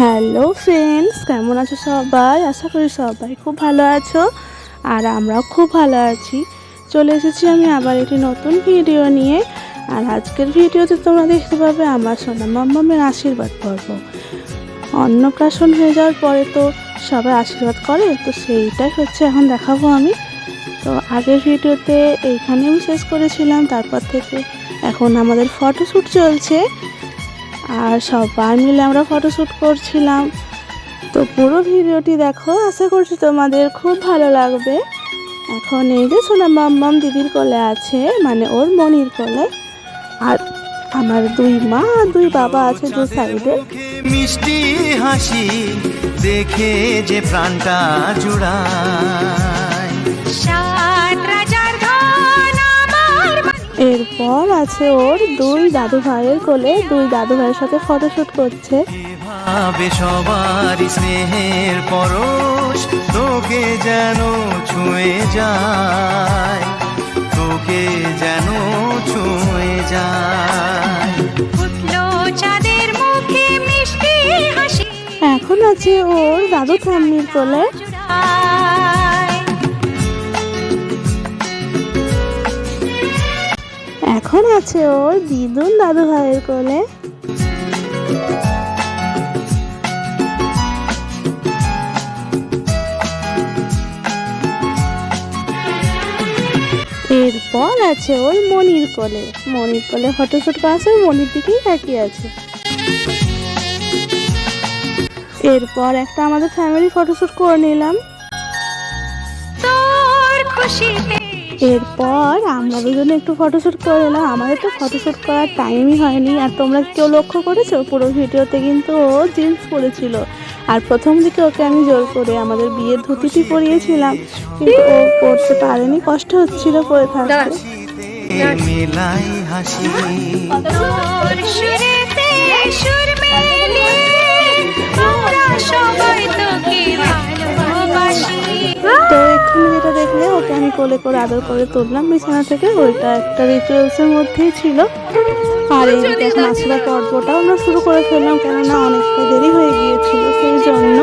Hello friends, কেমন আছো সবাই? আশা করি সবাই খুব ভালো আছো আর আমরাও খুব ভালো আছি। চলে এসেছি আমি আবার একটি নতুন ভিডিও নিয়ে। আর আজকের ভিডিওতে তোমরা দেখতে পাবে আমার সোনা মাম্মামের আশীর্বাদ পর্ব। অন্নপ্রাশন হয়ে যাওয়ার পরে তো সবাই আশীর্বাদ করে, তো সেইটাই হচ্ছে এখন দেখাবো আমি। তো আগের ভিডিওতে এইখানে আমি শেষ করেছিলাম, তারপর থেকে এখন আমাদের ফটোশ্যুট চলছে। আর সবাই মিলে আমরা ফটোশ্যুট করছিলাম। তো পুরো ভিডিওটি দেখো আশা করছি তোমাদের খুব ভালো লাগবে। এখন এই যে সোনা মাম্মাম দিদির কোলে আছে মানে ওর মনির কোলে। আর আমার দুই মা আর দুই বাবা আছে দু সাইডে মিষ্টি হাসি দেখে যে প্রাণটা জুড়ায়। আছে ওর। দুই দাদু ভাইয়ের কোলে দুই দাদু ভাইয়ের সাথে ফটোশ্যুট করছে। ভাবে সবার স্নেহের পরশ তোকে যেন ছুঁয়ে যায় তোকে যেন ছুঁয়ে যায়। উঠল চাঁদের মুখে মিষ্টি হাসি। এখন আছে ওর দাদু ঠাম্মির কোলে। এখন আছে ওর দিদুন দাদু ভাইয়ের কোলে। এরপর আছে ওর মনির কোলে। মনির কোলে ফটোশ্যুট করা আছে, মনির দিকেই তাকিয়ে আছে। এরপর একটা আমাদের ফ্যামিলি ফটোশ্যুট করে নিলাম। খুশিতে এরপর আমরা দুজনে একটু ফটোশ্যুট করে এলাম। আমাদের তো ফটোশ্যুট করার টাইমই হয়নি। আর তোমরা কেউ লক্ষ্য করেছ? পুরো ভিডিওতে কিন্তু ও জিন্স পরেছিল। আর প্রথম দিকে ওকে আমি জোর করে আমাদের বিয়ের ধুতিটি পরিয়েছিলাম। কিন্তু ও পরতে পারেনি। কষ্ট হচ্ছিল পরে থাকতে। কোলে করে আদর করে তুললাম, বিছানা থেকে ওইটা একটা রিচুয়ালসের মধ্যেই ছিল। আর এই আশীর্বাদ পর্বটাও আমরা শুরু করে ফেললাম, কেননা অনেকটা দেরি হয়ে গিয়েছিল সেই জন্য।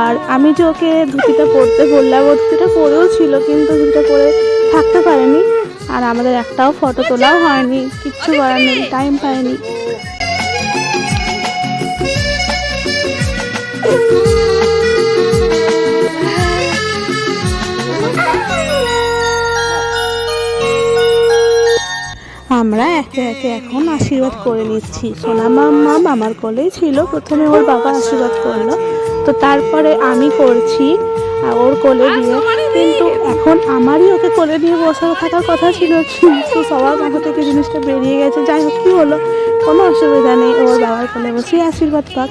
আর আমি যে ওকে ধুতিটা পরতে বললাম, ও ধুতিটা পরেও ছিল, কিন্তু ধুতিটা পরে থাকতে পারেনি। আর আমাদের একটাও ফটো তোলাও হয়নি, কিচ্ছু করার নেই টাইম পাইনি। আমরা একে একে এখন আশীর্বাদ করে নিচ্ছি। সোনা মাম্মা মামার কোলেই ছিল, প্রথমে ওর বাবা আশীর্বাদ করল। তো তারপরে আমি করছি ওর কোলে দিয়ে। কিন্তু এখন আমারই ওকে কোলে নিয়ে বসে থাকার কথা ছিল, কিন্তু সবার মাথা থেকে জিনিসটা বেরিয়ে গেছে। যাই হোক, কী হলো? কোনো অসুবিধা নেই, ওর বাবার কোলে বসেই আশীর্বাদ পাক।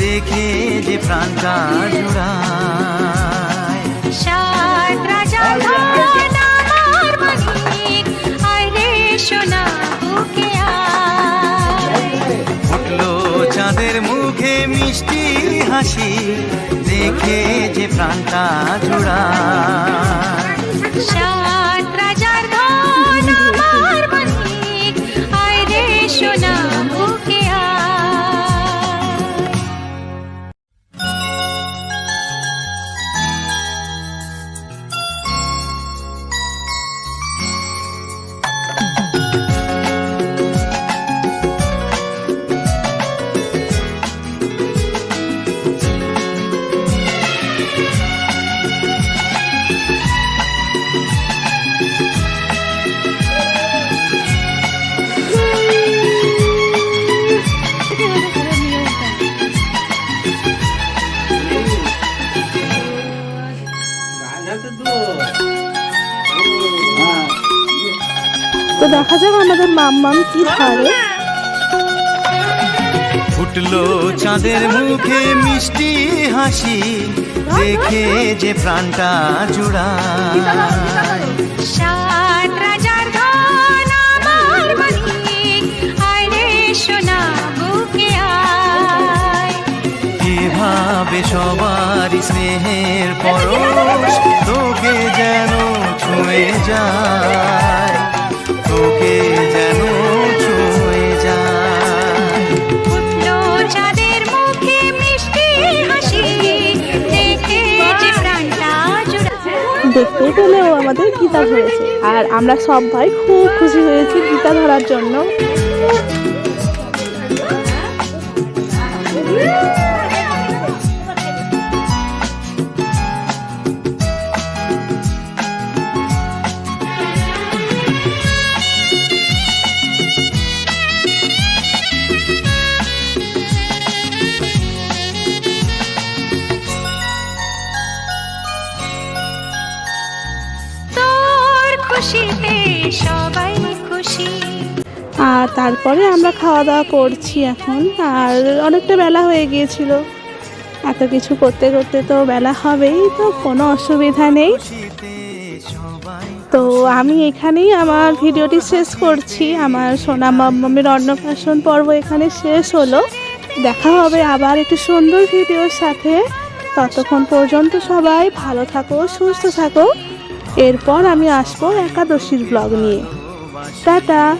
দেখে যে প্রাণটা জুড়ায়। সাত আমার সোনা বুকে ফুটলো চাঁদের মুখে মিষ্টি হাসি দেখে যে প্রাণটা জুড়ায়। সাত দেখা যাক আমাদের মাম্মাম কি ধরে। ফুটলো চাঁদের মুখে মিষ্টি হাসি দেখে যে প্রাণটা আয় এভাবে সবার স্নেহের পরশ তোকে যেন ছুঁয়ে যায়। জুড়ায় দেখতেই ও আমাদের গীতা ধরেছে। আর আমরা সবাই খুব খুশি হয়েছি গীতা ধরার জন্য। আর তারপরে আমরা খাওয়া দাওয়া করছি এখন। আর অনেকটা বেলা হয়ে গিয়েছিল। এত কিছু করতে করতে তো বেলা হবেই, তো কোনো অসুবিধা নেই। তো আমি এখানেই আমার ভিডিওটি শেষ করছি। আমার সোনা মাম্মামের অন্নপ্রাশন পর্ব এখানে শেষ হলো। দেখা হবে আবার একটি সুন্দর ভিডিওর সাথে। ততক্ষণ পর্যন্ত সবাই ভালো থাকো, সুস্থ থাকো। এরপর আমি আসব একাদশীর ব্লগ নিয়ে। টাটা!